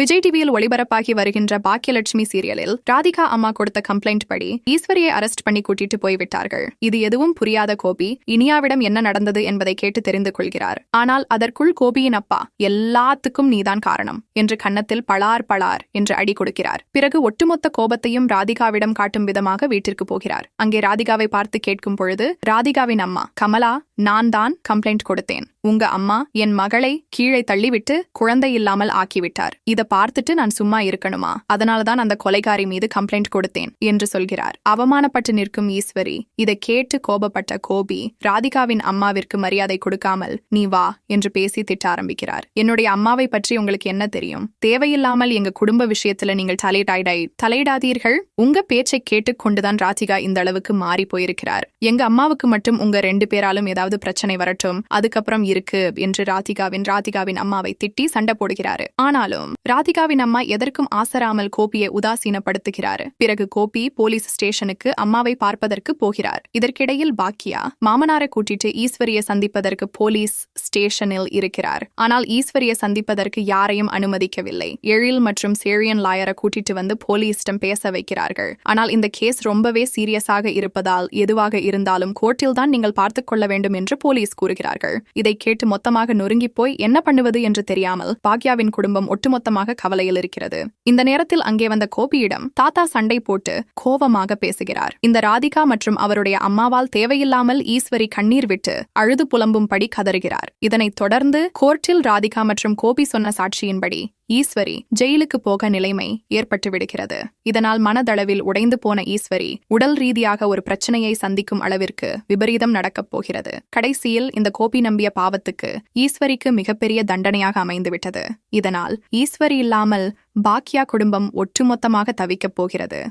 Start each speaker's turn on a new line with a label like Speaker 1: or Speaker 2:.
Speaker 1: விஜய் டிவியில் ஒளிபரப்பாகி வருகின்ற பாக்கியலட்சுமி சீரியலில் ராதிகா அம்மா கொடுத்த கம்ப்ளைண்ட் படி ஈஸ்வரியை அரெஸ்ட் பண்ணி கூட்டிட்டு போய்விட்டார்கள். இது எதுவும் புரியாத கோபி இனியாவிடம் என்ன நடந்தது என்பதை கேட்டு தெரிந்து கொள்கிறார். ஆனால் அதற்குள் கோபியின் அப்பா எல்லாத்துக்கும் நீதான் காரணம் என்று கன்னத்தில் பளார் பளார் என்று அடி கொடுக்கிறார். பிறகு ஒட்டுமொத்த கோபத்தையும் ராதிகாவிடம் காட்டும் விதமாக வீட்டிற்கு போகிறார். அங்கே ராதிகாவை பார்த்து கேட்கும் பொழுது ராதிகாவின் அம்மா கமலா நான் தான் கம்ப்ளைண்ட் கொடுத்தேன். உங்க அம்மா என் மகளை கீழே தள்ளிவிட்டு குழந்தை இல்லாமல் ஆக்கிவிட்டார். இதை பார்த்துட்டு நான் சும்மா இருக்கணுமா? அதனாலதான் அந்த கொலைகாரி மீது கம்ப்ளைண்ட் கொடுத்தேன் என்று சொல்கிறார். அவமானப்பட்டு நிற்கும் ஈஸ்வரி இதை கேட்டு கோபப்பட்ட கோபி ராதிகாவின் அம்மாவிற்கு மரியாதை கொடுக்காமல் நீ வா என்று பேசி திட்ட ஆரம்பிக்கிறார். என்னுடைய அம்மாவை பற்றி உங்களுக்கு என்ன தெரியும்? தேவையில்லாமல் எங்க குடும்ப விஷயத்துல நீங்கள் தலையிடாய் தலையிடாதீர்கள். உங்க பேச்சை கேட்டுக்கொண்டுதான் ராதிகா இந்த அளவுக்கு மாறி போயிருக்கிறார். எங்க அம்மாவுக்கு மட்டும் உங்க ரெண்டு பேராலும் ஏதாவது பிரச்சனை வரட்டும். அதுக்கப்புறம் இருக்கு என்று ராதிகாவின் ராதிகாவின் அம்மாவை திட்டி சண்டை போடுகிறாரு. ஆனாலும் ராதிகாவின் அம்மா எதற்கும் ஆசராமல் கோபியை உதாசீனப்படுத்துகிறாரு. பிறகு கோபி போலீஸ் ஸ்டேஷனுக்கு அம்மாவை பார்ப்பதற்கு போகிறார். இதற்கிடையில் பாக்கியா மாமனாரை கூட்டிட்டு ஈஸ்வரியை சந்திப்பதற்கு போலீஸ் ஸ்டேஷனில் இருக்கிறார். ஆனால் ஈஸ்வரியை சந்திப்பதற்கு யாரையும் அனுமதிக்கவில்லை. எழில் மற்றும் சேரியன் லாயரை கூட்டிட்டு வந்து போலீஸிடம் பேச வைக்கிறார்கள். ஆனால் இந்த கேஸ் ரொம்பவே சீரியஸாக இருப்பதால் எதுவாக இருந்தாலும் கோர்ட்டில் தான் நீங்கள் பார்த்துக் கொள்ள வேண்டும் என்று போலீஸ் கூறுகிறார்கள். இதை கேட்டு மொத்தமாக நொறுங்கி போய் என்ன பண்ணுவது என்று தெரியாமல் பாக்யாவின் குடும்பம் ஒட்டுமொத்தமாக கவலையில் இருக்கிறது. இந்த நேரத்தில் அங்கே வந்த கோபியிடம் தாத்தா சண்டை போட்டு கோபமாக பேசுகிறார். இந்த ராதிகா மற்றும் அவருடைய அம்மாவால் தேவையில்லாமல் ஈஸ்வரி கண்ணீர் விட்டு அழுது புலம்பும்படி கதறுகிறார். இதனைத் தொடர்ந்து கோர்ட்டில் ராதிகா மற்றும் கோபி சொன்ன சாட்சியின்படி ஈஸ்வரி ஜெயிலுக்கு போக நிலைமை ஏற்பட்டு விடுகிறது இதனால் மனதளவில் உடைந்து போன ஈஸ்வரி உடல் ரீதியாக ஒரு பிரச்சனையை சந்திக்கும் அளவிற்கு விபரீதம் நடக்கப் போகிறது. கடைசியில் இந்த கோபி நம்பிய பாவத்துக்கு ஈஸ்வரிக்கு மிகப்பெரிய தண்டனையாக அமைந்துவிட்டது. இதனால் ஈஸ்வரி இல்லாமல் பாக்யா குடும்பம் ஒட்டுமொத்தமாக தவிக்கப் போகிறது.